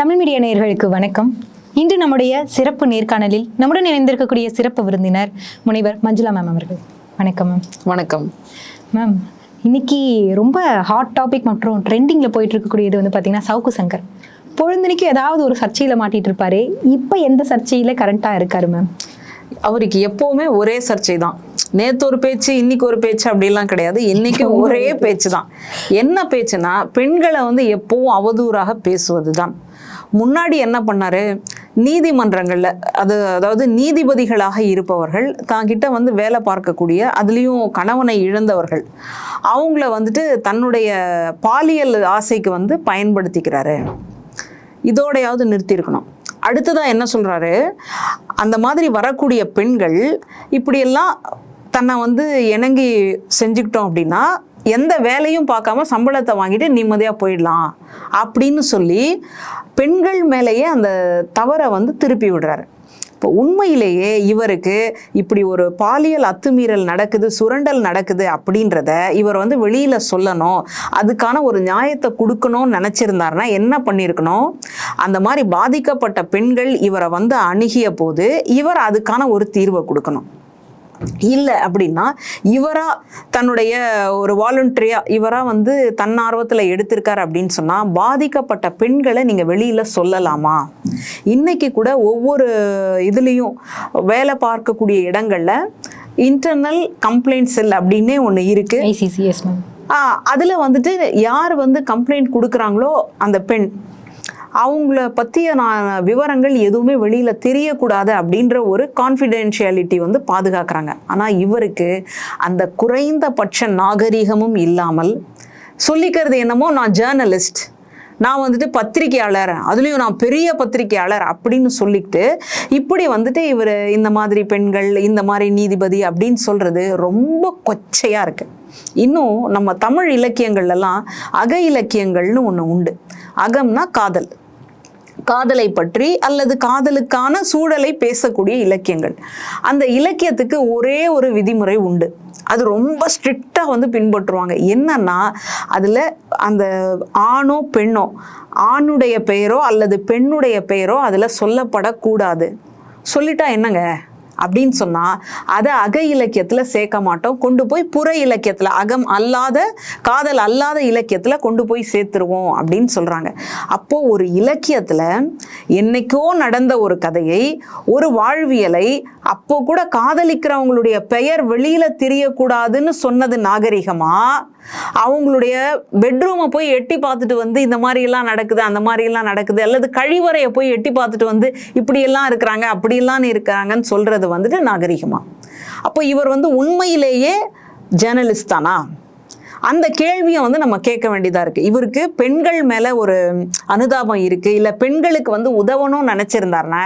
Tamil media நேயர்களுக்கு வணக்கம். இன்று நம்முடைய சிறப்பு நேர்காணலில் நம்முடன் இணைந்திருக்கக்கூடிய சிறப்பு விருந்தினர் முனைவர் மஞ்சுளா மேம் அவர்கள். வணக்கம் மேம் வணக்கம். மேம் இன்னைக்கு ரொம்ப ஹாட் டாபிக் மற்றும் ட்ரெண்டிங்கில் போயிட்டு இருக்கக்கூடியது வந்து பார்த்தீங்கன்னா சவுக்கு சங்கர். பொழுந்தனைக்கு ஏதாவது ஒரு சர்ச்சையில் மாட்டிட்டு இருப்பாரு இப்போ எந்த சர்ச்சையில் கரண்ட்டாக இருக்காரு மேம் அவருக்கு எப்பவுமே ஒரே சர்ச்சை தான். நேத்து ஒரு பேச்சு இன்னைக்கு ஒரு பேச்சு அப்படிலாம் கிடையாது. இன்னைக்கு ஒரே பேச்சு தான் என்ன பேச்சுனா பெண்களை வந்து எப்பவும் அவதூறாக பேசுவது தான் முன்னாடி என்ன பண்ணார்? நீதிமன்றங்களில் அது அதாவது நீதிபதிகளாக இருப்பவர்கள் தாங்கிட்ட வந்து வேலை பார்க்கக்கூடிய அதுலேயும் கணவனை இழந்தவர்கள் அவங்கள வந்துட்டு தன்னுடைய பாலியல் ஆசைக்கு வந்து பயன்படுத்திக்கிறாரு. இதோடையாவது நிறுத்தியிருக்கணும். அடுத்ததாக என்ன சொல்கிறாரு அந்த மாதிரி வரக்கூடிய பெண்கள் இப்படியெல்லாம் தன்னை வந்து இணங்கி செஞ்சுக்கிட்டோம் அப்படின்னா எந்த வேலையும் பார்க்காம சம்பளத்தை வாங்கிட்டு நிம்மதியாக போயிடலாம் அப்படின்னு சொல்லி பெண்கள் மேலேயே அந்த தவறை வந்து திருப்பி விடுறாரு. இப்போ உண்மையிலேயே இவருக்கு இப்படி ஒரு பாலியல் அத்துமீறல் நடக்குது சுரண்டல் நடக்குது அப்படின்றத இவர் வந்து வெளியில் சொல்லணும். அதுக்கான ஒரு நியாயத்தை கொடுக்கணும்னு நினச்சிருந்தாருன்னா என்ன பண்ணியிருக்கணும்? அந்த மாதிரி பாதிக்கப்பட்ட பெண்கள் இவரை வந்து அணுகிய போது இவர் அதுக்கான ஒரு தீர்வை கொடுக்கணும். இல்லை அப்படின்னா இவரா தன்னுடைய ஒரு வாலண்டரியா இவரா வந்து தன்னார்வத்தில் எடுத்திருக்காரு அப்படின்னு சொன்னால் பாதிக்கப்பட்ட பெண்களை நீங்கள் வெளியில் சொல்லலாமா? இன்னைக்கு கூட ஒவ்வொரு இதுலேயும் வேலை பார்க்கக்கூடிய இடங்கள்ல இன்டர்னல் கம்ப்ளைண்ட் செல் அப்படின்னே ஒன்று இருக்குது ஐசிசி எஸ் மேம் அதில் வந்துட்டு யார் வந்து கம்ப்ளைண்ட் கொடுக்குறாங்களோ அந்த பெண் அவங்கள பற்றிய நான் விவரங்கள் எதுவுமே வெளியில் தெரியக்கூடாது அப்படின்ற ஒரு கான்ஃபிடென்ஷியாலிட்டி வந்து பாதுகாக்கிறாங்க. ஆனால் இவருக்கு அந்த குறைந்தபட்ச நாகரிகமும் இல்லாமல் சொல்லிக்கிறது என்னமோ நான் ஜேர்னலிஸ்ட் நான் வந்துட்டு பத்திரிகையாளர் அதுலேயும் நான் பெரிய பத்திரிகையாளர் அப்படின்னு சொல்லிக்கிட்டு இப்படி வந்துட்டு இவர் இந்த மாதிரி பெண்கள் இந்த மாதிரி நீதிபதி அப்படின்னு சொல்கிறது ரொம்ப கொச்சையாக இருக்குது இன்னும் நம்ம தமிழ் இலக்கியங்கள்லாம் அக இலக்கியங்கள்னு ஒன்று உண்டு. அகம்னா காதல். காதலை பற்றி அல்லது காதலுக்கான சூழலை பேசக்கூடிய இலக்கியங்கள். அந்த இலக்கியத்துக்கு ஒரே ஒரு விதிமுறை உண்டு. அது ரொம்ப ஸ்ட்ரிக்டாக வந்து பின்பற்றுவாங்க. என்னன்னா அதில் அந்த ஆணோ பெண்ணோ ஆணுடைய பெயரோ அல்லது பெண்ணுடைய பெயரோ அதில் சொல்லப்படக்கூடாது. சொல்லிட்டா என்னங்க? அப்படின்னு சொன்னால் அதை அக இலக்கியத்தில் சேர்க்க மாட்டோம். கொண்டு போய் புற இலக்கியத்தில் அகம் அல்லாத காதல் அல்லாத இலக்கியத்தில் கொண்டு போய் சேர்த்துருவோம் அப்படின்னு சொல்கிறாங்க அப்போது ஒரு இலக்கியத்தில் என்னைக்கோ நடந்த ஒரு கதையை ஒரு வாழ்வியலை அப்போ கூட காதலிக்கிறவங்களுடைய பெயர் வெளியில் தெரியக்கூடாதுன்னு சொன்னது நாகரிகமா? அவங்களுடைய பெட்ரூமை போய் எட்டி பார்த்துட்டு வந்து இந்த மாதிரி எல்லாம் நடக்குது அந்த மாதிரி எல்லாம் நடக்குது அல்லது கழிவறையை போய் எட்டி பார்த்துட்டு வந்து இப்படி எல்லாம் இருக்கிறாங்க அப்படியெல்லாம் இருக்கிறாங்கன்னு சொல்றது வந்துட்டு நாகரிகமா. அப்போ இவர் வந்து உண்மையிலேயே ஜேர்னலிஸ்ட் தானா? அந்த கேள்வியை வந்து நம்ம கேட்க வேண்டியதாக இருக்குது இவருக்கு பெண்கள் மேலே ஒரு அனுதாபம் இருக்குது இல்லை பெண்களுக்கு வந்து உதவணும்னு நினச்சிருந்தாருன்னா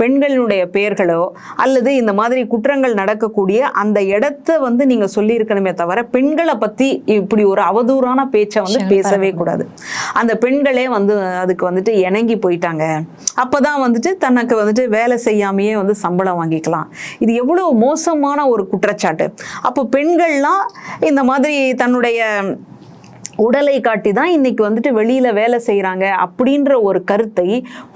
பெண்களுடைய பெயர்களோ அல்லது இந்த மாதிரி குற்றங்கள் நடக்கக்கூடிய அந்த இடத்த வந்து நீங்கள் சொல்லியிருக்கணுமே தவிர பெண்களை பற்றி இப்படி ஒரு அவதூறான பேச்சை வந்து பேசவே கூடாது. அந்த பெண்களே வந்து அதுக்கு வந்துட்டு இணங்கி போயிட்டாங்க. அப்பதான் வந்துட்டு தனக்கு வந்துட்டு வேலை செய்யாமையே வந்து சம்பளம் வாங்கிக்கலாம். இது எவ்வளவு மோசமான ஒரு குற்றச்சாட்டு. அப்போ பெண்கள்லாம் இந்த மாதிரி தன்னுடைய உடலை காட்டி தான் இன்னைக்கு வந்துட்டு வெளியில வேலை செய்கிறாங்க அப்படின்ற ஒரு கருத்தை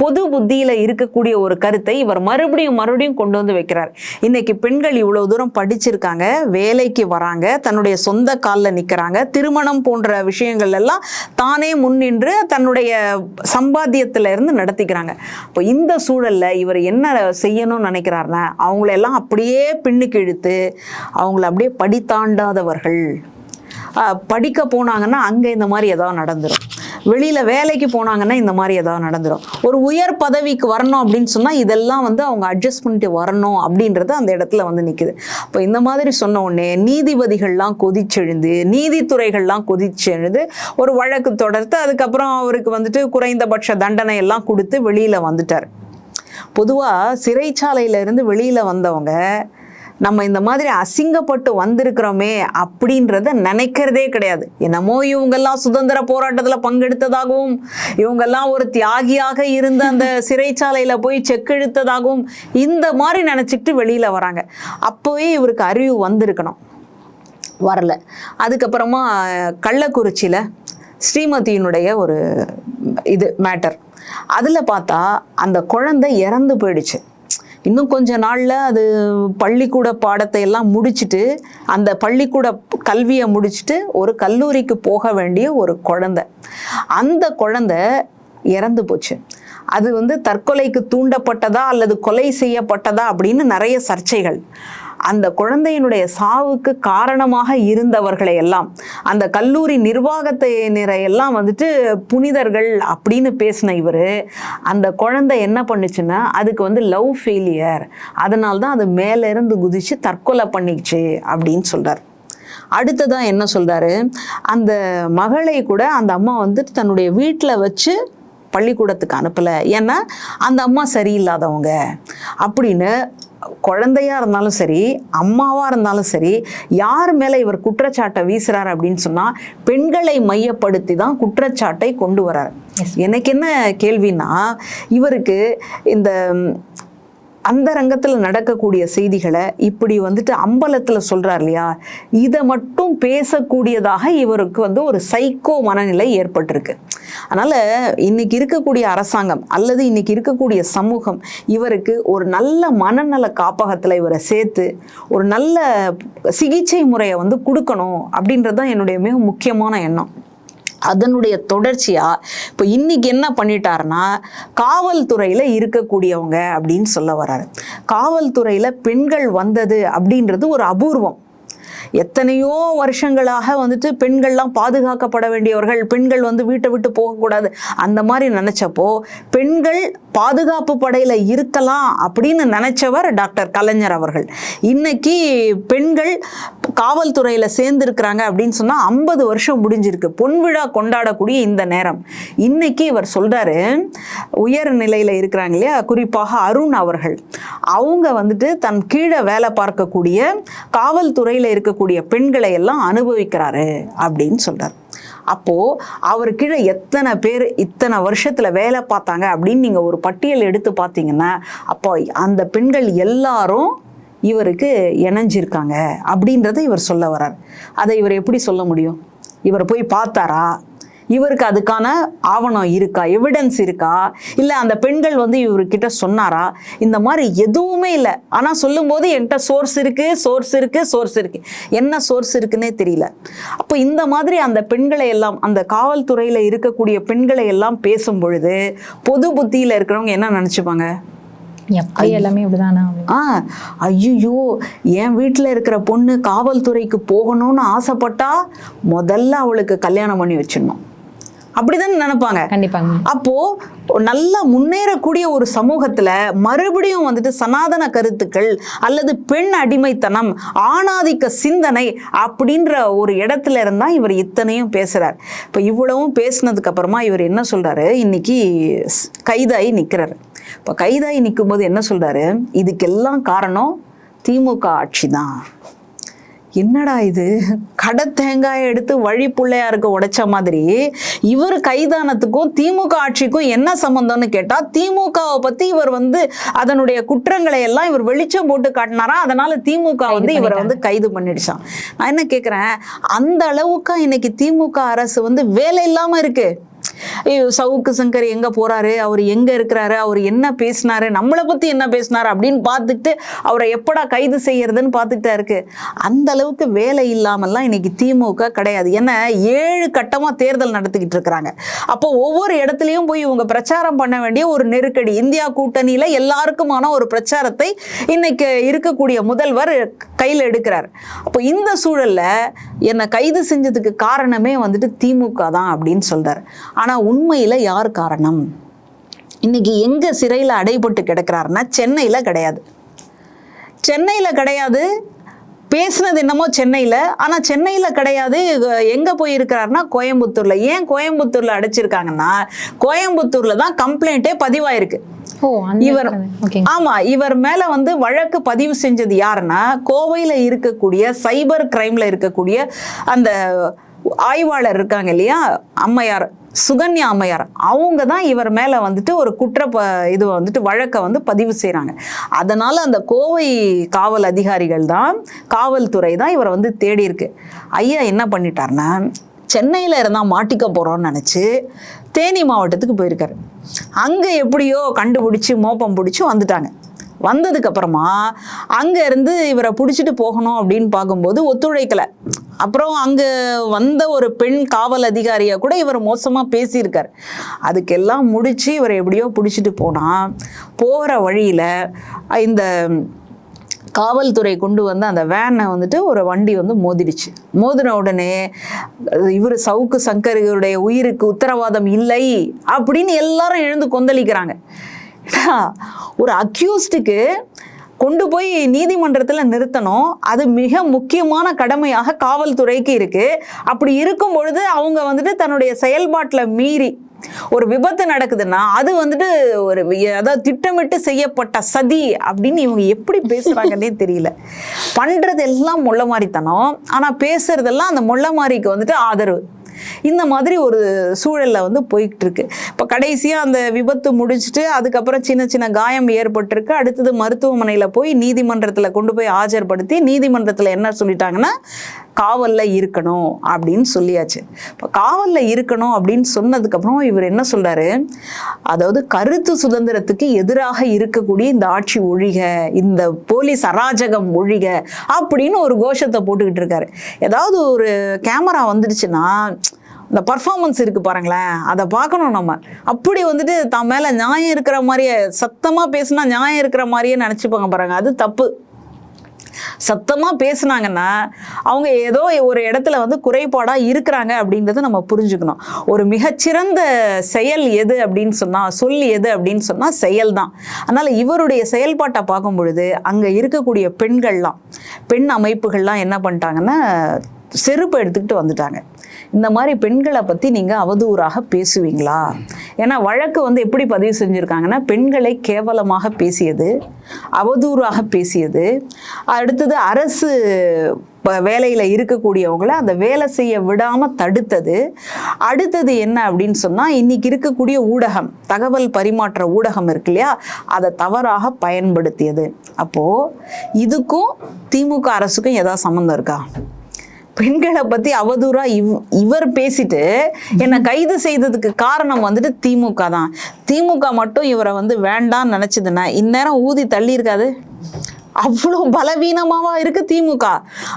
பொது புத்தியில இருக்கக்கூடிய ஒரு கருத்தை இவர் மறுபடியும் மறுபடியும் கொண்டு வந்து வைக்கிறார். இன்னைக்கு பெண்கள் இவ்வளவு தூரம் படிச்சிருக்காங்க வேலைக்கு வராங்க தன்னுடைய சொந்த காலில் நிற்கிறாங்க திருமணம் போன்ற விஷயங்கள் எல்லாம் தானே முன்னின்று தன்னுடைய சம்பாத்தியத்துல இருந்து நடத்திக்கிறாங்க. இப்போ இந்த சூழல்ல இவர் என்ன செய்யணும்னு நினைக்கிறாருன்னா அவங்களெல்லாம் அப்படியே பின்னுக்கு இழுத்து அவங்கள அப்படியே படித்தாண்டாதவர்கள். படிக்க போனாங்கன்னா அங்கே இந்த மாதிரி ஏதாவது நடந்துடும் வெளியில் வேலைக்கு போனாங்கன்னா இந்த மாதிரி ஏதாவது நடந்துடும் ஒரு உயர் பதவிக்கு வரணும் அப்படின்னு சொன்னால் இதெல்லாம் வந்து அவங்க அட்ஜஸ்ட் பண்ணிட்டு வரணும் அப்படின்றது அந்த இடத்துல வந்து நிற்குது இப்போ இந்த மாதிரி சொன்ன உடனே நீதிபதிகள்லாம் கொதிச்செழுந்து நீதித்துறைகள்லாம் கொதிச்செழுந்து ஒரு வழக்கு தொடர்த்து அதுக்கப்புறம் அவருக்கு வந்துட்டு குறைந்தபட்ச தண்டனை எல்லாம் கொடுத்து வெளியில் வந்துட்டார். பொதுவாக சிறைச்சாலையில இருந்து வெளியில் வந்தவங்க நம்ம இந்த மாதிரி அசிங்கப்பட்டு வந்திருக்கிறோமே அப்படின்றத நினைக்கிறதே கிடையாது. என்னமோ இவங்கெல்லாம் சுதந்திர போராட்டத்தில் பங்கெடுத்ததாகவும் இவங்கெல்லாம் ஒரு தியாகியாக இருந்த அந்த சிறைச்சாலையில் போய் செக்கெழுத்ததாகவும் இந்த மாதிரி நினச்சிக்கிட்டு வெளியில் வராங்க. அப்போவே இவருக்கு அறிவு வந்திருக்கணும். வரல. அதுக்கப்புறமா கள்ளக்குறிச்சியில் ஸ்ரீமதியினுடைய ஒரு இது மேட்டர். அதில் பார்த்தா அந்த குழந்தை இறந்து போயிடுச்சு. இன்னும் கொஞ்ச நாளில் அது பள்ளிக்கூட பாடத்தை எல்லாம் முடிச்சுட்டு அந்த பள்ளிக்கூட கல்வியை முடிச்சுட்டு ஒரு கல்லூரிக்கு போக வேண்டிய ஒரு குழந்தை. அந்த குழந்தை இறந்து போச்சு. அது வந்து தற்கொலைக்கு தூண்டப்பட்டதா அல்லது கொலை செய்யப்பட்டதா அப்படின்னு நிறைய சர்ச்சைகள். அந்த குழந்தையினுடைய சாவுக்கு காரணமாக இருந்தவர்களை எல்லாம் அந்த கல்லூரி நிர்வாகத்தினரை எல்லாம் வந்துட்டு புனிதர்கள் அப்படின்னு பேசின இவர் அந்த குழந்தை என்ன பண்ணுச்சுன்னா அதுக்கு வந்து லவ் ஃபெயிலியர் அதனால்தான் அது மேலேருந்து குதிச்சு தற்கொலை பண்ணிச்சு அப்படின்னு சொல்கிறார் அடுத்ததான் என்ன சொல்கிறாரு அந்த மகளை கூட அந்த அம்மா வந்துட்டு தன்னுடைய வீட்டில் வச்சு பள்ளிக்கூடத்துக்கு அனுப்பலை. ஏன்னா அந்த அம்மா சரியில்லாதவங்க அப்படின்னு குழந்தையா இருந்தாலும் சரி அம்மாவா இருந்தாலும் சரி யார் மேல இவர் குற்றச்சாட்டை வீசுறாரு அப்படின்னு சொன்னா பெண்களை மையப்படுத்தி தான் குற்றச்சாட்டை கொண்டு வராரு எனக்கு என்ன கேள்வின்னா இவருக்கு இந்த அந்த ரங்கத்தில் நடக்கக்கூடிய செய்திகளை இப்படி வந்துட்டு அம்பலத்தில் சொல்கிறார் இல்லையா? இதை மட்டும் பேசக்கூடியதாக இவருக்கு வந்து ஒரு சைக்கோ மனநிலை ஏற்பட்டிருக்கு. அதனால் இன்னைக்கு இருக்கக்கூடிய அரசாங்கம் அல்லது இன்னைக்கு இருக்கக்கூடிய சமூகம் இவருக்கு ஒரு நல்ல மனநல காப்பகத்தில் இவரை சேர்த்து ஒரு நல்ல சிகிச்சை முறையை வந்து கொடுக்கணும் அப்படின்றது தான் என்னுடைய மிக முக்கியமான எண்ணம். அதனுடைய தொடர்ச்சியாக இப்போ இன்னைக்கு என்ன பண்ணிட்டாருன்னா காவல்துறையில் இருக்கக்கூடியவங்க அப்படின்னு சொல்ல வர்றாரு. காவல்துறையில் பெண்கள் வந்தது அப்படின்றது ஒரு அபூர்வம். எத்தனையோ வருஷங்களாக வந்துட்டு பெண்கள்லாம் பாதுகாக்கப்பட வேண்டியவர்கள் பெண்கள் வந்து வீட்டை விட்டு போகக்கூடாது அந்த மாதிரி நினச்சப்போ பெண்கள் பாதுகாப்பு படையில் இருக்கலாம் அப்படின்னு நினச்சவர் டாக்டர் கலைஞர் அவர்கள். இன்னைக்கு பெண்கள் காவல்துறையில் சேர்ந்துருக்கிறாங்க அப்படின்னு சொன்னால் ஐம்பது வருஷம் முடிஞ்சிருக்கு. பொன்விழா கொண்டாடக்கூடிய இந்த நேரம். இன்னைக்கு இவர் சொல்கிறாரு உயர் நிலையில் இருக்கிறாங்க இல்லையா? குறிப்பாக அருண் அவர்கள். அவங்க வந்துட்டு தன் கீழே வேலை பார்க்கக்கூடிய காவல்துறையில் இருக்கக்கூடிய பெண்களை எல்லாம் அனுபவிக்கிறாரு அப்படின்னு சொல்கிறார் அப்போது அவர் கீழே எத்தனை பேர் இத்தனை வருஷத்தில் வேலை பார்த்தாங்க அப்படின்னு நீங்கள் ஒரு பட்டியல் எடுத்து பார்த்தீங்கன்னா அப்போ அந்த பெண்கள் எல்லாரும் இவருக்கு இணைஞ்சிருக்காங்க அப்படின்றத இவர் சொல்ல வர்றார். அதை இவர் எப்படி சொல்ல முடியும்? இவர் போய் பார்த்தாரா? இவருக்கு அதுக்கான ஆவணம் இருக்கா? எவிடன்ஸ் இருக்கா? இல்லை அந்த பெண்கள் வந்து இவர்கிட்ட சொன்னாரா? இந்த மாதிரி எதுவுமே இல்லை. ஆனால் சொல்லும்போது என்கிட்ட சோர்ஸ் இருக்குது சோர்ஸ் இருக்குது சோர்ஸ் இருக்குது என்ன சோர்ஸ் இருக்குன்னே தெரியல. அப்போ இந்த மாதிரி அந்த பெண்களை எல்லாம் அந்த காவல்துறையில் இருக்கக்கூடிய பெண்களை எல்லாம் பேசும் பொழுது பொது புத்தியில் இருக்கிறவங்க என்ன நினச்சிப்பாங்க? எல்லாமே இப்படிதானா ஆ ஐயோ என் வீட்டில் இருக்கிற பொண்ணு காவல்துறைக்கு போகணும்னு ஆசைப்பட்டா முதல்ல அவளுக்கு கல்யாணம் பண்ணி வச்சிடணும். அப்படிதானே நினைப்பாங்க. கண்டிப்பாங்க. அப்போ நல்லா முன்னேறக்கூடிய ஒரு சமூகத்துல மறுபடியும் வந்துட்டு சனாதன கருத்துக்கள் அல்லது பெண் அடிமைத்தனம் ஆணாதிக்க சிந்தனை அப்படின்ற ஒரு இடத்துல இருந்தா இவர் இத்தனையும் பேசுறார். இப்போ இவ்வளவும் பேசினதுக்கு அப்புறமா இவர் என்ன சொல்றாரு? இன்னைக்கு கைதாகி நிக்கிறாரு. இப்போ கைதாகி நிக்கும்போது என்ன சொல்றாரு? இதுக்கெல்லாம் காரணம் திமுக ஆட்சி தான் என்னடா இது? கடை தேங்காயை எடுத்து வழி பிள்ளையாருக்கு உடைச்ச மாதிரி இவர் கைதானத்துக்கும் திமுக ஆட்சிக்கும் என்ன சம்பந்தம்னு கேட்டா திமுகவை பத்தி இவர் வந்து அதனுடைய குற்றங்களை எல்லாம் இவர் வெளிச்சம் போட்டு காட்டினாரா? அதனால திமுக வந்து இவரை வந்து கைது பண்ணிடுச்சான் நான் என்ன கேக்குறேன்? அந்த அளவுக்கு இன்னைக்கு திமுக அரசு வந்து வேலை இல்லாம இருக்கு. ஐயோ சவுக்கு சங்கர் எங்க போறாரு? அவர் எங்க இருக்கிறாரு? அவர் என்ன பேசினாரு? நம்மளை பத்தி என்ன பேசினாரு? அப்படின்னு பார்த்துட்டு அவரை எப்படா கைது செய்யறதுன்னு பார்த்துக்கிட்டா இருக்கு. அந்த அளவுக்கு வேலை இல்லாமல்லாம் இன்னைக்கு திமுக கிடையாது. ஏன்னா ஏழு கட்டமா தேர்தல் நடத்திக்கிட்டு இருக்கிறாங்க. அப்போ ஒவ்வொரு இடத்துலயும் போய் இவங்க பிரச்சாரம் பண்ண வேண்டிய ஒரு நெருக்கடி. இந்தியா கூட்டணியில எல்லாருக்குமான ஒரு பிரச்சாரத்தை இன்னைக்கு இருக்கக்கூடிய முதல்வர் கையில் எடுக்கிறார். அப்போ இந்த சூழல்ல என்னை கைது செஞ்சதுக்கு காரணமே வந்துட்டு திமுக தான் அப்படின்னு சொல்றாரு. ஆனா உண்மையில யார் காரணம்? இன்னைக்கு எங்க சிறையில் அடைபட்டு கிடக்கிறாருன்னா சென்னையில கிடையாது. சென்னையில கிடையாது. பேசுனது என்னமோ சென்னையில். ஆனால் சென்னையில் கிடையாது. எங்கே போயிருக்கிறாருன்னா கோயம்புத்தூரில். ஏன் கோயம்புத்தூரில் அடைச்சிருக்காங்கன்னா கோயம்புத்தூரில் தான் கம்ப்ளைண்ட்டே பதிவாயிருக்கு. இவர் ஆமா இவர் மேல வந்து வழக்கு பதிவு செஞ்சது யாருன்னா கோவையில இருக்கக்கூடிய சைபர் கிரைம்ல இருக்கக்கூடிய அந்த ஆய்வாளர் இருக்காங்க இல்லையா? அம்மையார் சுகன்யா அம்மையார். அவங்க தான் இவர் மேலே வந்துட்டு ஒரு குற்ற ப இது வந்துட்டு வழக்கை வந்து பதிவு செய்கிறாங்க அதனால் அந்த கோவை காவல் அதிகாரிகள் தான் காவல்துறை தான் இவரை வந்து தேடி இருக்கு. ஐயா என்ன பண்ணிட்டார்னா சென்னையில் இருந்தால் மாட்டிக்க போகிறோன்னு நினச்சி தேனி மாவட்டத்துக்கு போயிருக்காரு. அங்கே எப்படியோ கண்டுபிடிச்சி மோப்பம் பிடிச்சி வந்துட்டாங்க. வந்ததுக்கு அப்புறமா இருந்து இவரை பிடிச்சிட்டு போகணும் அப்படின்னு பார்க்கும்போது ஒத்துழைக்கலை. அப்புறம் அங்கே வந்த ஒரு பெண் காவல் அதிகாரியாக கூட இவர் மோசமாக பேசியிருக்கார். அதுக்கெல்லாம் முடித்து இவரை எப்படியோ பிடிச்சிட்டு போனால் போகிற வழியில் இந்த காவல்துறை கொண்டு வந்து அந்த வேனை வந்துட்டு ஒரு வண்டி வந்து மோதிடுச்சு. மோதின உடனே இவர் சவுக்கு சங்கருடைய உயிருக்கு உத்தரவாதம் இல்லை அப்படின்னு எல்லாரும் எழுந்து கொந்தளிக்கிறாங்க. ஒரு அக்யூஸ்டுக்கு கொண்டு போய் நீதிமன்றத்தில் நிறுத்தணும். அது மிக முக்கியமான கடமையாக காவல்துறைக்கு இருக்கு. அப்படி இருக்கும் பொழுது அவங்க வந்துட்டு தன்னுடைய செயல்பாட்டில் மீறி ஒரு விபத்து நடக்குதுன்னா அது வந்துட்டு ஒரு அதாவது திட்டமிட்டு செய்யப்பட்ட சதி அப்படின்னு இவங்க எப்படி பேசுறாங்கன்னே தெரியல. பண்றது எல்லாம் முள்ள மாதிரித்தனம் ஆனா பேசுறதெல்லாம் அந்த முள்ள மாதிரிக்கு வந்துட்டு ஆதரவு. இந்த மாதிரி ஒரு சூழலில் வந்து போய்கிட்டுருக்கு இப்போ கடைசியாக அந்த விபத்து முடிச்சுட்டு அதுக்கப்புறம் சின்ன சின்ன காயம் ஏற்பட்டிருக்கு. அடுத்தது மருத்துவமனையில் போய் நீதிமன்றத்தில் கொண்டு போய் ஆஜர்படுத்தி நீதிமன்றத்தில் என்ன சொல்லிட்டாங்கன்னா காவலில் இருக்கணும் அப்படின்னு சொல்லியாச்சு. இப்போ காவலில் இருக்கணும் அப்படின்னு சொன்னதுக்கப்புறம் இவர் என்ன சொல்கிறாரு அதாவது கருத்து சுதந்திரத்துக்கு எதிராக இருக்கக்கூடிய இந்த ஆட்சி ஒழிக இந்த போலீஸ் அராஜகம் ஒழிக அப்படின்னு ஒரு கோஷத்தை போட்டுக்கிட்டு இருக்காரு. ஏதாவது ஒரு கேமரா வந்துடுச்சுன்னா இந்த பர்ஃபார்மன்ஸ் இருக்குது பாருங்களேன். அதை பார்க்கணும் நம்ம. அப்படி வந்துட்டு தான் மேலே நியாயம் இருக்கிற மாதிரியே சத்தமாக பேசினா நியாயம் இருக்கிற மாதிரியே நினச்சிப்பாங்க பாருங்க. அது தப்பு. சத்தமாக பேசுனாங்கன்னா அவங்க ஏதோ ஒரு இடத்துல வந்து குறைபாடாக இருக்கிறாங்க அப்படின்றத நம்ம புரிஞ்சுக்கணும். ஒரு மிகச்சிறந்த செயல் எது அப்படின்னு சொன்னால் சொல் எது அப்படின்னு சொன்னால் செயல் தான். அதனால் இவருடைய செயல்பாட்டை பார்க்கும் பொழுது அங்கே இருக்கக்கூடிய பெண்கள்லாம் பெண் அமைப்புகள்லாம் என்ன பண்ணிட்டாங்கன்னா செருப்பு எடுத்துக்கிட்டு வந்துட்டாங்க. இந்த மாதிரி பெண்களை பற்றி நீங்கள் அவதூறாக பேசுவீங்களா? ஏன்னா வழக்கு வந்து எப்படி பதிவு செஞ்சுருக்காங்கன்னா பெண்களை கேவலமாக பேசியது அவதூறாக பேசியது. அடுத்தது அரசு வேலையில் இருக்கக்கூடியவங்கள அந்த வேலை செய்ய விடாமல் தடுத்தது. அடுத்தது என்ன அப்படின்னு சொன்னால் இன்றைக்கி இருக்கக்கூடிய ஊடகம் தகவல் பரிமாற்ற ஊடகம் இருக்கு இல்லையா? அதை தவறாக பயன்படுத்தியது. அப்போது இதுக்கும் திமுக அரசுக்கும் ஏதாவது சம்மந்தம் இருக்கா? பெண்களை பத்தி அவதூறா இவ் இவர் பேசிட்டு என்னை கைது செய்ததுக்கு காரணம் வந்துட்டு திமுக தான். திமுக மட்டும் இவரை வந்து வேண்டாம்னு நினைச்சதுன்னா இந்நேரம் ஊதி தள்ளி இருக்காது. அவ்வளோ பலவீனமாவா இருக்கு திமுக.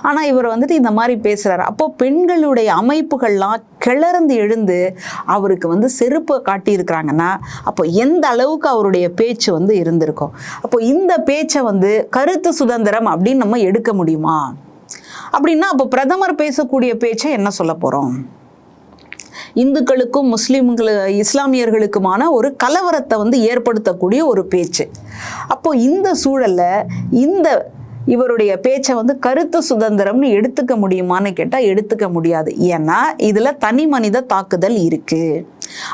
ஆனா இவர் வந்துட்டு இந்த மாதிரி பேசுறாரு. அப்போ பெண்களுடைய அமைப்புகள்லாம் கிளர்ந்து எழுந்து அவருக்கு வந்து செருப்பை காட்டியிருக்கிறாங்கன்னா அப்போ எந்த அளவுக்கு அவருடைய பேச்சு வந்து இருந்திருக்கும்? அப்போ இந்த பேச்சை வந்து கருத்து சுதந்திரம் அப்படின்னு நம்ம எடுக்க முடியுமா? அப்படின்னா அப்போ பிரதமர் பேசக்கூடிய பேச்சை என்ன சொல்ல போகிறோம் இந்துக்களுக்கும் முஸ்லீம்களு இஸ்லாமியர்களுக்குமான ஒரு கலவரத்தை வந்து ஏற்படுத்தக்கூடிய ஒரு பேச்சு. அப்போ இந்த சூழலில் இந்த இவருடைய பேச்சை வந்து கருத்து சுதந்திரம்னு எடுத்துக்க முடியுமான்னு கேட்டால் எடுத்துக்க முடியாது. ஏன்னா இதில் தனி மனித தாக்குதல் இருக்குது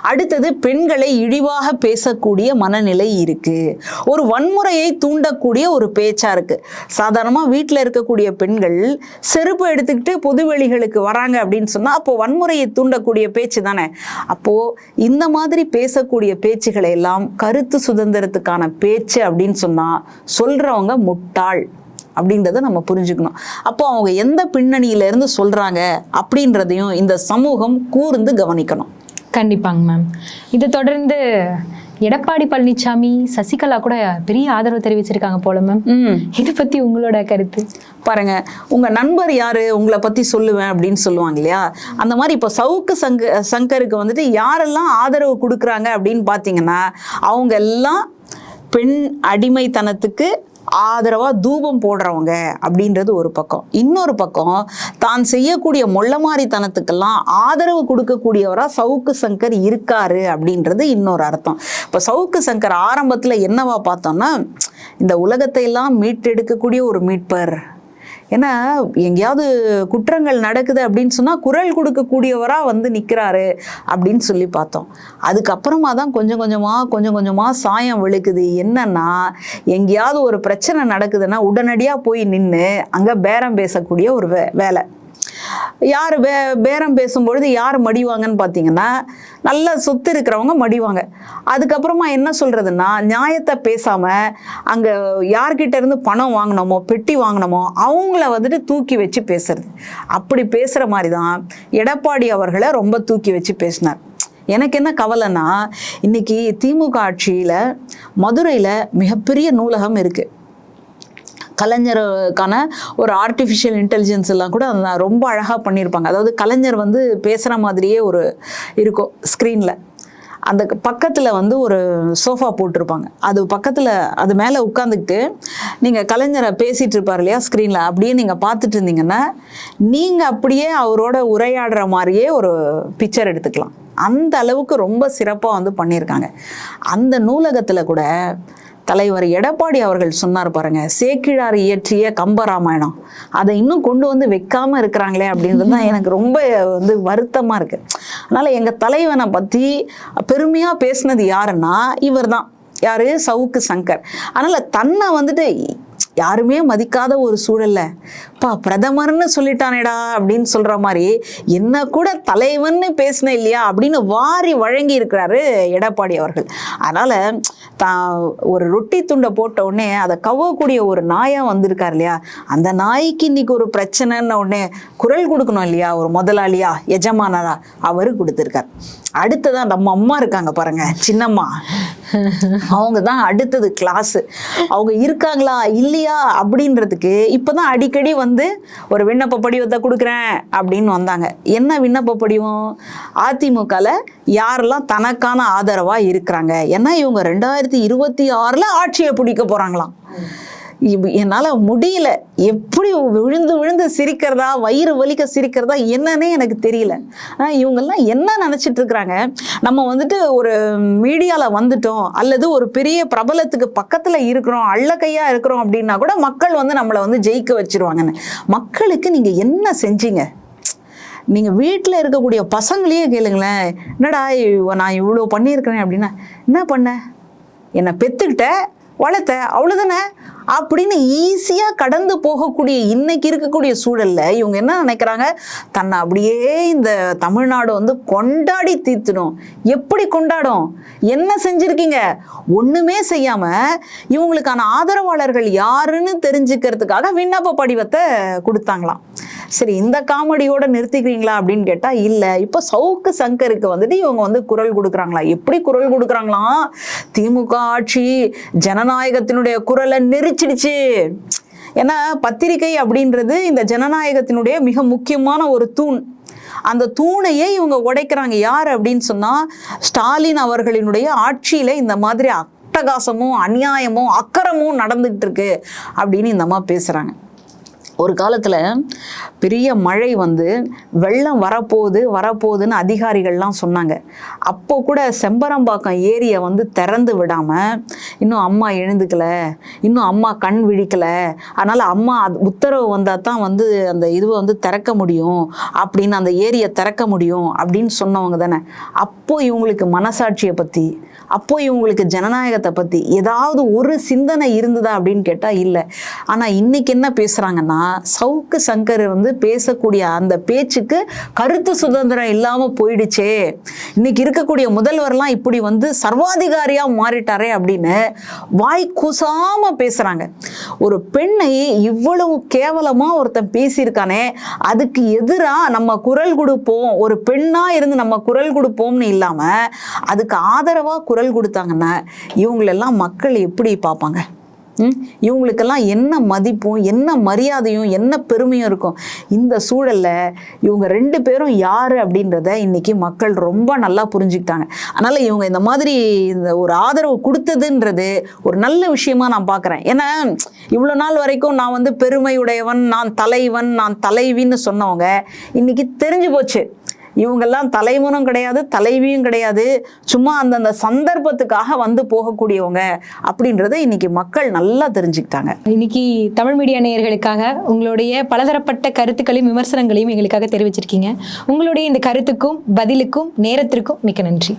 அடுத்தது பெண்களை இழிவாக பேசக்கூடிய மனநிலை இருக்கு. ஒரு வன்முறையை தூண்டக்கூடிய ஒரு பேச்சா இருக்கு. சாதாரணமா வீட்டில் இருக்கக்கூடிய பெண்கள் செருப்பு எடுத்துக்கிட்டு பொதுவெளிகளுக்கு வராங்க அப்படின்னு சொன்னா அப்போ வன்முறையை தூண்டக்கூடிய பேச்சு தானே? அப்போ இந்த மாதிரி பேசக்கூடிய பேச்சுகளை எல்லாம் கருத்து சுதந்திரத்துக்கான பேச்சு அப்படின்னு சொன்னா சொல்றவங்க முட்டாள் அப்படின்றத நம்ம புரிஞ்சுக்கணும். அப்போ அவங்க எந்த பின்னணியில இருந்து சொல்றாங்க அப்படின்றதையும் இந்த சமூகம் கூர்ந்து கவனிக்கணும். கண்டிப்பாங்க மேம். இதை தொடர்ந்து எடப்பாடி பழனிசாமி சசிகலா கூட பெரிய ஆதரவு தெரிவிச்சிருக்காங்க போல மேம். இதை பத்தி உங்களோட கருத்து? பாருங்க உங்க நண்பர் யாரு உங்களை பத்தி சொல்லுவேன் அப்படின்னு சொல்லுவாங்க இல்லையா? அந்த மாதிரி இப்போ சவுக்கு சங்க சங்கருக்கு வந்துட்டு யாரெல்லாம் ஆதரவு கொடுக்குறாங்க அப்படின்னு பார்த்தீங்கன்னா அவங்க எல்லாம் பெண் அடிமைத்தனத்துக்கு ஆதரவாக தூபம் போடுறவங்க அப்படின்றது ஒரு பக்கம். இன்னொரு பக்கம் தான் செய்யக்கூடிய மொள்ளமாரித்தனத்துக்கெல்லாம் ஆதரவு கொடுக்கக்கூடியவராக சவுக்கு சங்கர் இருக்காரு அப்படின்றது இன்னொரு அர்த்தம். இப்போ சவுக்கு சங்கர் ஆரம்பத்தில் என்னவா பார்த்தோம்னா இந்த உலகத்தையெல்லாம் மீட்டெடுக்கக்கூடிய ஒரு மீட்பர் ஏன்னா எங்கேயாவது குற்றங்கள் நடக்குது அப்படின்னு சொன்னால் குரல் கொடுக்கக்கூடியவராக வந்து நிற்கிறாரு அப்படின்னு சொல்லி பார்த்தோம். அதுக்கப்புறமா தான் கொஞ்சம் கொஞ்சமாக கொஞ்சம் கொஞ்சமாக சாயம் விழுக்குது. என்னன்னா எங்கேயாவது ஒரு பிரச்சனை நடக்குதுன்னா உடனடியாக போய் நின்று அங்கே பேரம் பேசக்கூடிய ஒரு வே வேலை. யார் பே பேரம் பேசும்பொழுது யார் மடிவாங்கன்னு பார்த்தீங்கன்னா நல்ல சொத்து இருக்கிறவங்க மடிவாங்க. அதுக்கப்புறமா என்ன சொல்கிறதுன்னா நியாயத்தை பேசாமல் அங்கே யார்கிட்ட இருந்து பணம் வாங்கினோமோ பெட்டி வாங்கினோமோ அவங்கள வந்துட்டு தூக்கி வச்சு பேசுறது. அப்படி பேசுகிற மாதிரி தான் எடப்பாடி அவர்களை ரொம்ப தூக்கி வச்சு பேசினார். எனக்கு என்ன கவலைன்னா இன்றைக்கி திமுக ஆட்சியில் மதுரையில் மிகப்பெரிய நூலகம் இருக்குது கலைஞருக்கான ஒரு ஆர்டிஃபிஷியல் இன்டெலிஜென்ஸ் எல்லாம் கூட அந்த ரொம்ப அழகாக பண்ணியிருப்பாங்க அதாவது கலைஞர் வந்து பேசுகிற மாதிரியே ஒரு இருக்கும் ஸ்க்ரீனில் அந்த பக்கத்தில் வந்து ஒரு சோஃபா போட்டிருப்பாங்க. அது பக்கத்தில் அது மேலே உட்காந்துக்கிட்டு நீங்கள் கலைஞரை பேசிகிட்டு இருப்பார் இல்லையா ஸ்க்ரீனில் அப்படியே நீங்கள் பார்த்துட்டு இருந்தீங்கன்னா நீங்கள் அப்படியே அவரோட உரையாடுற மாதிரியே ஒரு பிக்சர் எடுத்துக்கலாம். அந்த அளவுக்கு ரொம்ப சிறப்பாக வந்து பண்ணியிருக்காங்க அந்த நூலகத்தில் கூட தலைவர் எடப்பாடி அவர்கள் சொன்னார் பாருங்க சேக்கிழார் இயற்றிய கம்பராமாயணம் அதை இன்னும் கொண்டு வந்து வைக்காம இருக்கிறாங்களே அப்படின்றது தான் எனக்கு ரொம்ப வந்து வருத்தமா இருக்கு. அதனால எங்க தலைவனை பத்தி பெருமையா பேசினது யாருன்னா இவர் தான். யாரு? சவுக்கு சங்கர். அதனால தன்னை வந்துட்டு யாருமே மதிக்காத ஒரு சூழல்ல அப்பா பிரதமர்னு சொல்லிட்டானேடா அப்படின்னு சொல்ற மாதிரி என்ன கூட தலைவன்னு பேசின இல்லையா அப்படின்னு வாரி வழங்கி இருக்கிறாரு எடப்பாடி அவர்கள். அதனால தான் ஒரு ரொட்டி துண்டை போட்ட உடனே அதை கவ்வக்கூடிய ஒரு நாயா வந்திருக்கார் இல்லையா? அந்த நாய்க்கு இன்னைக்கு ஒரு பிரச்சனைன்னு உடனே குரல் கொடுக்கணும் இல்லையா? ஒரு முதலாளியா எஜமானரா அவரு கொடுத்துருக்கார். அடுத்ததான் நம்ம அம்மா இருக்காங்க பாருங்க சின்னம்மா. அவங்க தான் அடுத்தது கிளாஸ் அவங்க இருக்காங்களா இல்லையா அப்படின்றதுக்கு இப்போதான் அடிக்கடி வந்து வந்து ஒரு விண்ணப்ப படிவத்தை கொடுக்குறேன் அப்படின்னு வந்தாங்க. என்ன விண்ணப்ப படிவம்? அதிமுகவில் யாரெல்லாம் தனக்கான ஆதரவாக இருக்கிறாங்க? ஏன்னா இவங்க ரெண்டாயிரத்தி இருபத்தி ஆறில் ஆட்சியை பிடிக்க போகிறாங்களாம் என்னால் முடியல. எப்படி விழுந்து விழுந்து சிரிக்கிறதா வயிறு வலிக்க சிரிக்கிறதா என்னன்னே எனக்கு தெரியல. இவங்கெல்லாம் என்ன நினச்சிட்டு இருக்கிறாங்க நம்ம வந்துட்டு ஒரு மீடியாவில் வந்துட்டோம். அல்லது ஒரு பெரிய பிரபலத்துக்கு பக்கத்தில் இருக்கிறோம் அள்ளக்கையா இருக்கிறோம் அப்படின்னா கூட மக்கள் வந்து நம்மளை வந்து ஜெயிக்க வச்சிருவாங்கன்னு. மக்களுக்கு நீங்கள் என்ன செஞ்சீங்க? நீங்கள் வீட்டில் இருக்கக்கூடிய பசங்களையே கேளுங்களேன். என்னடா நான் இவ்வளோ பண்ணியிருக்கிறேன் அப்படின்னா என்ன பண்ண? என்னை பெற்றுக்கிட்ட வளர்த்த அவ்வளோதானே அப்படின்னு ஈஸியாக கடந்து போகக்கூடிய இன்னைக்கு இருக்கக்கூடிய சூழலில் இவங்க என்ன நினைக்கிறாங்க? தன்னை அப்படியே இந்த தமிழ்நாடு வந்து கொண்டாடி தீர்த்தணும் எப்படி கொண்டாடும்? என்ன செஞ்சிருக்கீங்க? ஒன்றுமே செய்யாமல் இவங்களுக்கான ஆதரவாளர்கள் யாருன்னு தெரிஞ்சுக்கிறதுக்காக விண்ணப்ப படிவத்தை கொடுத்தாங்களாம். சரி இந்த காமெடியோட நிறுத்திக்கிறீங்களா அப்படின்னு கேட்டால் இல்லை. இப்போ சவுக்கு சங்கருக்கு வந்துட்டு இவங்க வந்து குரல் கொடுக்குறாங்களா? எப்படி குரல் கொடுக்குறாங்களாம்? திமுக ஆட்சி ஜனநாயகத்தினுடைய குரலை நெரிச்சிடுச்சு ஏன்னா பத்திரிகை அப்படின்றது இந்த ஜனநாயகத்தினுடைய மிக முக்கியமான ஒரு தூண். அந்த தூணையே இவங்க உடைக்கிறாங்க. யார் அப்படின்னு சொன்னா ஸ்டாலின் அவர்களினுடைய ஆட்சியில இந்த மாதிரி அட்டகாசமும் அநியாயமும் அக்கறமும் நடந்துகிட்டு இருக்கு அப்படின்னு இந்த அம்மா பேசுறாங்க. ஒரு காலத்தில் பெரிய மழை வந்து வெள்ளம் வரப்போகுது வரப்போகுதுன்னு அதிகாரிகள்லாம் சொன்னாங்க. அப்போ கூட செம்பரம்பாக்கம் ஏரியை வந்து திறந்து விடாமல் இன்னும் அம்மா எழுந்துக்கல இன்னும் அம்மா கண் விழிக்கலை அதனால் அம்மா அது உத்தரவு வந்தால் தான் வந்து அந்த இதுவை வந்து திறக்க முடியும் அப்படின்னு அந்த ஏரியை திறக்க முடியும் அப்படின்னு சொன்னவங்க தானே. அப்போது இவங்களுக்கு மனசாட்சியை பற்றி அப்போ இவங்களுக்கு ஜனநாயகத்தை பற்றி ஏதாவது ஒரு சிந்தனை இருந்ததா அப்படின்னு கேட்டால் இல்லை. ஆனால் இன்னைக்கு என்ன பேசுகிறாங்கன்னா சவுக்கு சங்கர் வந்து பேசக்கூடிய அந்த பேச்சுக்கு கருத்து சுதந்திரம் இல்லாமல் போயிடுச்சே. இன்னைக்கு இருக்கக்கூடிய முதல்வர்லாம் இப்படி வந்து சர்வாதிகாரியாக மாறிட்டாரே அப்படின்னு வாய் கூசாம பேசுகிறாங்க ஒரு பெண்ணை இவ்வளவு கேவலமாக ஒருத்தன் பேசியிருக்கானே அதுக்கு எதிராக நம்ம குரல் கொடுப்போம் ஒரு பெண்ணாக இருந்து நம்ம குரல் கொடுப்போம்னு இல்லாமல் அதுக்கு ஆதரவாக குரல் கொடுத்தாங்கன்னா இவங்களெல்லாம் மக்கள் எப்படி பார்ப்பாங்க? இவங்களுக்கெல்லாம் என்ன மதிப்பும் என்ன மரியாதையும் என்ன பெருமையும் இருக்கும்? இந்த சூழலில் இவங்க ரெண்டு பேரும் யார் அப்படின்றத இன்னைக்கு மக்கள் ரொம்ப நல்லா புரிஞ்சுக்கிட்டாங்க. அதனால் இவங்க இந்த மாதிரி இந்த ஒரு ஆதரவு கொடுத்ததுன்றது ஒரு நல்ல விஷயமா நான் பார்க்குறேன். ஏன்னா இவ்வளோ நாள் வரைக்கும் நான் வந்து பெருமையுடையவன் நான் தலைவன் நான் தலைவின்னு சொன்னவங்க இன்னைக்கு தெரிஞ்சு போச்சு. இவங்கெல்லாம் தலைவனும் கிடையாது தலைவியும் கிடையாது. சும்மா அந்தந்த சந்தர்ப்பத்துக்காக வந்து போகக்கூடியவங்க அப்படின்றத இன்னைக்கு மக்கள் நல்லா தெரிஞ்சுக்கிட்டாங்க. இன்னைக்கு தமிழ் மீடியா நேயர்களுக்காக உங்களுடைய பலதரப்பட்ட கருத்துக்களையும் விமர்சனங்களையும் எங்களுக்காக தெரிவிச்சிருக்கீங்க. உங்களுடைய இந்த கருத்துக்கும் பதிலுக்கும் நேரத்திற்கும் மிக்க நன்றி.